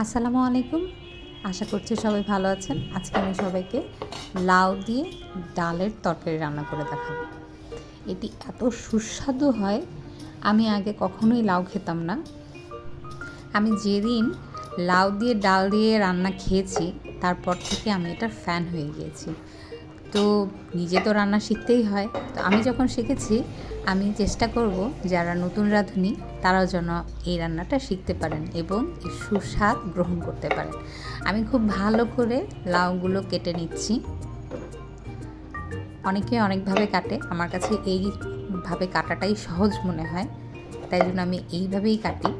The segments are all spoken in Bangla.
আসসালামু আলাইকুম। আশা করছি সবাই ভালো আছেন। আজকে আমি সবাইকে লাউ দিয়ে ডালের তরকারি রান্না করে দেখাবো। এটি এত সুস্বাদু হয়, আমি আগে কখনোই লাউ খেতাম না। আমি যেদিন লাউ দিয়ে ডাল দিয়ে রান্না খেয়েছি, তারপর থেকে আমি এটা ফ্যান হয়ে গিয়েছি। তো নিজে তো রান্না শিখতেই হয়। তো আমি যখন শিখেছি, আমি চেষ্টা করব যারা নতুন রাঁধুনি, তারাও যেন এই রান্নাটা শিখতে পারেন এবং এর সুস্বাদ গ্রহণ করতে পারেন। আমি খুব ভালো করে লাউগুলো কেটে নিচ্ছি। অনেকে অনেকভাবে কাটে। আমার কাছে এইভাবে কাটাটাই সহজ মনে হয়। তাই জন্য আমি এইভাবেই কাটি।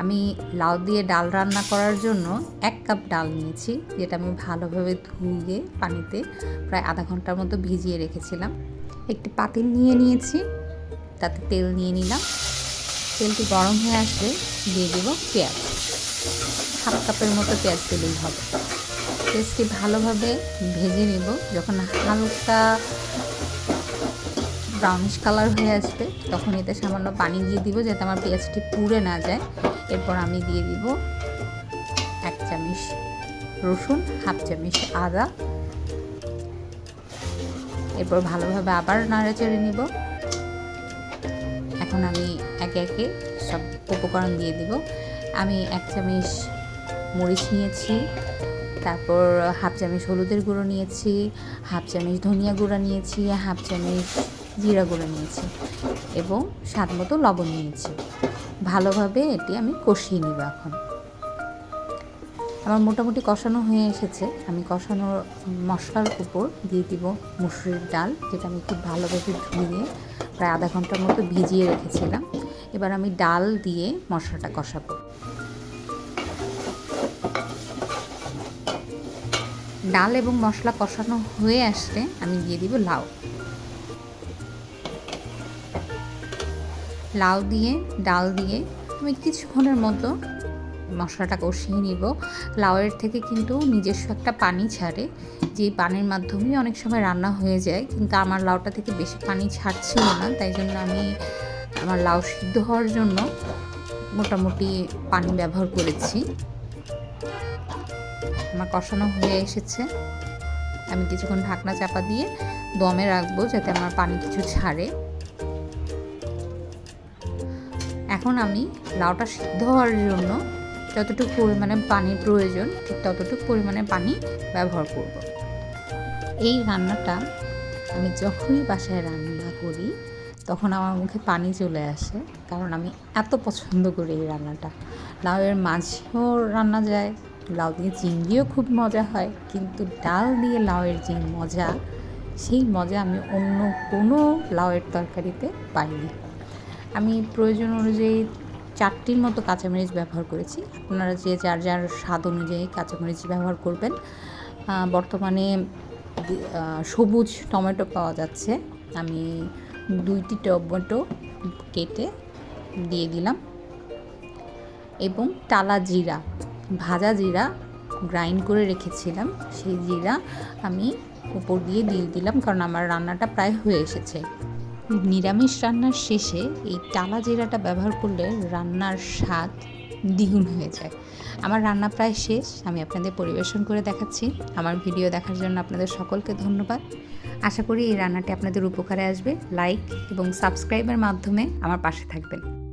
আমি লাউ দিয়ে ডাল রান্না করার জন্য এক কাপ ডাল নিয়েছি, যেটা আমি ভালোভাবে ধুয়ে পানিতে প্রায় আধা ঘণ্টার মতো ভিজিয়ে রেখেছিলাম। একটি পাতিল নিয়ে নিয়েছি, তাতে তেল নিয়ে নিলাম। তেলটি গরম হয়ে আসলে দিয়ে দেব পেঁয়াজ। হাফ কাপের মতো পেঁয়াজ দিলেই হবে। পেঁয়াজটি ভালোভাবে ভেজে নেব, যখন হালকা ব্রাউনিশ কালার হয়ে আসবে, তখন এতে সামান্য পানি দিয়ে দিব যাতে আমার পেঁয়াজটি পুড়ে না যায়। এরপর আমি দিয়ে দিব এক চামচ রসুন, হাফ চামচ আদা। এরপর ভালোভাবে আবার নাড়া চেড়ে নিব। এখন আমি একে একে সব উপকরণ দিয়ে দিব। আমি এক চামচ মরিচ নিয়েছি, তারপর হাফ চামচ হলুদের গুঁড়ো নিয়েছি, হাফ চামচ ধনিয়া গুঁড়া নিয়েছি, হাফ চামচ জিরা গুঁড়ো নিয়েছি এবং স্বাদ মতো লবণ নিয়েছি। ভালোভাবে এটি আমি কষিয়ে নিব এখন। আমার মোটামুটি কষানো হয়ে এসেছে। আমি কষানোর মশলার উপর দিয়ে দিব মুসুরির ডাল, যেটা আমি খুব ভালোভাবে ধুয়ে প্রায় আধা ঘণ্টার মতো ভিজিয়ে রেখেছিলাম। এবার আমি ডাল দিয়ে মশলাটা কষাবো। ডাল এবং মশলা কষানো হয়ে আসলে আমি দিয়ে দিব লাউ। লাউ দিয়ে, ডাল দিয়ে আমি কিছুক্ষণের মতো মশলাটা কষিয়ে নিব। লাউয়ের থেকে কিন্তু নিজস্ব একটা পানি ছাড়ে যে পানির মাধ্যমেই অনেক সময় রান্না হয়ে যায়। কিন্তু আমার লাউটা থেকে বেশি পানি ছাড়ছিল না, তাই জন্য আমি আমার লাউ সিদ্ধ হওয়ার জন্য মোটামুটি পানি ব্যবহার করেছি। আমার কষানো হয়ে এসেছে। আমি কিছুক্ষণ ঢাকনা চাপা দিয়ে দমে রাখব যাতে আমার পানি কিছু ছাড়ে। এখন আমি লাউটা সিদ্ধ হওয়ার জন্য যতটুকু পরিমাণে পানির প্রয়োজন, ঠিক ততটুকু পরিমাণে পানি ব্যবহার করব। এই রান্নাটা আমি যখনই বাসায় রান্না করি, তখন আমার মুখে পানি চলে আসে, কারণ আমি এত পছন্দ করি এই রান্নাটা লাউয়ের মাঝেও রান্না যায়, লাউ দিয়ে চিংড়িও খুব মজা হয়, কিন্তু ডাল দিয়ে লাউয়ের যে মজা, সেই মজা আমি অন্য কোনো লাউয়ের তরকারিতে পাইনি আমি প্রয়োজন অনুযায়ী চারটির মতো কাঁচামরিচ ব্যবহার করেছি। আপনারা যে যার যার স্বাদ অনুযায়ী কাঁচামরিচ ব্যবহার করবেন। বর্তমানে সবুজ টমেটো পাওয়া যাচ্ছে। আমি দুইটি টমেটো কেটে দিয়ে দিলাম। এবং টালা জিরা, ভাজা জিরা গ্রাইন্ড করে রেখেছিলাম। সেই জিরা আমি উপর দিয়ে দিয়ে দিলাম, কারণ আমার রান্নাটা প্রায় হয়ে এসেছে। নিরামিষ রান্নার শেষে এই টালা জিরাটা ব্যবহার করলে রান্নার স্বাদ দ্বিগুণ হয়ে যায়। আমার রান্না প্রায় শেষ, আমি আপনাদের পরিবেশন করে দেখাচ্ছি। আমার ভিডিও দেখার জন্য আপনাদের সকলকে ধন্যবাদ। আশা করি এই রান্নাটি আপনাদের উপকারে আসবে। লাইক এবং সাবস্ক্রাইবের মাধ্যমে আমার পাশে থাকবেন।